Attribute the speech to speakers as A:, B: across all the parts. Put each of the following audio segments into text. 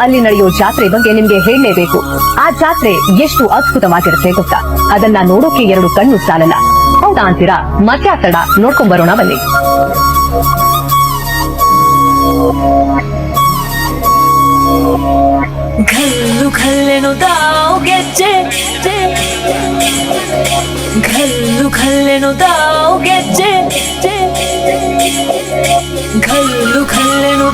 A: ಅಲ್ಲಿ ನಡೆಯೋ ಜಾತ್ರೆ ಬಗ್ಗೆ ನಿಮ್ಗೆ ಹೇಳಲೇಬೇಕು. ಆ ಜಾತ್ರೆ ಎಷ್ಟು ಅದ್ಭುತವಾಗಿರುತ್ತೆ ಗೊತ್ತಾ? ಅದನ್ನ ನೋಡೋಕೆ ಎರಡು ಕಣ್ಣು ಸಾಲಲ್ಲ. ಹೌದಾ ಅಂತೀರಾ? ಮತ್ತೆ ತಡ, ನೋಡ್ಕೊಂಡ್ ಬರೋಣ ಬನ್ನಿ.
B: ಘಲ್ಲು ಘಲ್ಲೆನು ತಾವು ಗೆಜ್ಜೆ. ಘಲ್ಲು ಘಲ್ಲೆನು ಗೆಜ್ಜೆ. ಘಲ್ಲು ಘಲ್ಲೆನು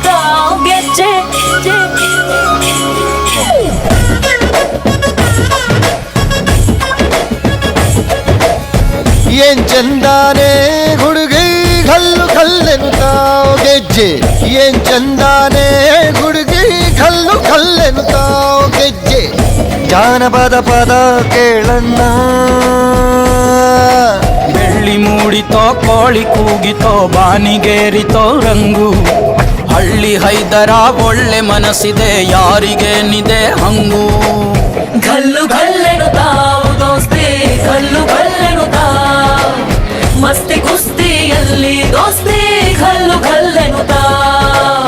C: ಏನ್ ಚಂದಾನೆ ಹುಡುಗಿ ಕಲ್ಲು ಕಲ್ಲೆನು ತಾವು ಗೆಜ್ಜೆ. ಏನ್ ಚಂದಾನೆ ಹುಡುಗಿ ಕಲ್ಲು ಕಲ್ಲೆನು ತಾವು ಗೆಜ್ಜೆ. ಜಾನಪದ ಪದ ಕೇಳಣ್ಣ.
D: ಬೆಳ್ಳಿ ಮೂಡಿತೋ ಕೋಳಿ ಕೂಗಿತೋ ಬಾನಿಗೇರಿತೋ ರಂಗು. ಹಳ್ಳಿ ಹೈದರ ಒಳ್ಳೆ ಮನಸ್ಸಿದೆ ಯಾರಿಗೇನಿದೆ ಹಂಗು.
B: ಘಲ್ಲು ಘಲ್ಲೆನು ಕುಸ್ತಿಯಲ್ಲಿ ದೋಸ್ತಿ ಘಲ್ಲು ಘಲ್ಲೆನು ತಾವು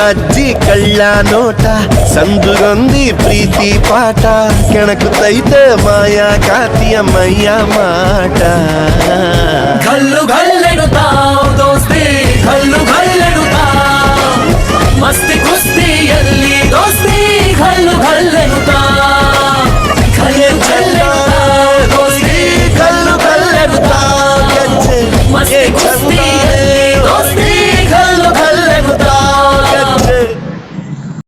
C: ಅಜ್ಜಿ ಕಳ್ಳ ನೋಟ ಸಂದುಗೊಂದಿ ಪ್ರೀತಿ ಪಾಠ ಕೆಣಕುತ್ತೈತೆ ಮಾಯಾ ಕಾತಿಯ ಮೈಯ ಮಾಟ
B: ಕಲ್ಲು ಗಲ್ಲೆಡು ತಾವು ದೋಸ್ತಿ ಕಲ್ಲು